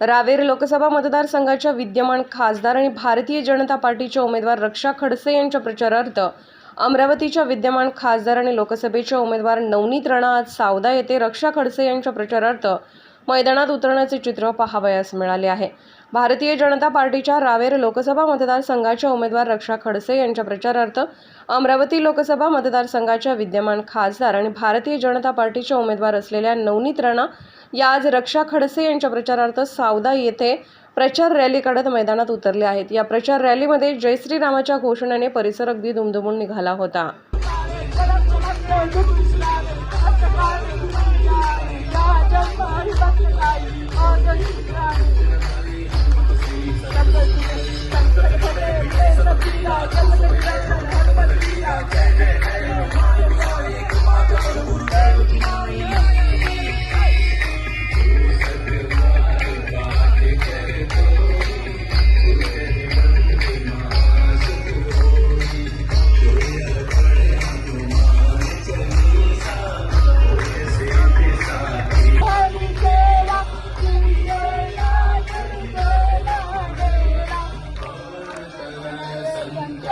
रावेर लोकसभा मतदारसंघाच्या विद्यमान खासदार आणि भारतीय जनता पार्टीचे उमेदवार रक्षा खडसे यांच्या प्रचारार्थ अमरावतीच्या विद्यमान खासदार आणि लोकसभेच्या उमेदवार नवनीत राणा आज सावदा येथे रक्षा खडसे यांच्या प्रचारार्थ मैदानात उतरण्याचे चित्र पाहावयास मिळाले आहे. भारतीय जनता पार्टीच्या रावेर लोकसभा मतदारसंघाच्या उमेदवार रक्षा खडसे यांच्या प्रचारार्थ अमरावती लोकसभा मतदारसंघाच्या विद्यमान खासदार आणि भारतीय जनता पार्टीचे उमेदवार असलेल्या नवनीत राणा या आज रक्षा खडसे यांच्या प्रचारार्थ सावदा येथे प्रचार रॅली काढत मैदानात उतरले आहेत. या प्रचार रॅलीमध्ये जय श्रीरामाच्या घोषणेने परिसर अगदी दुमदुमून निघाला होता.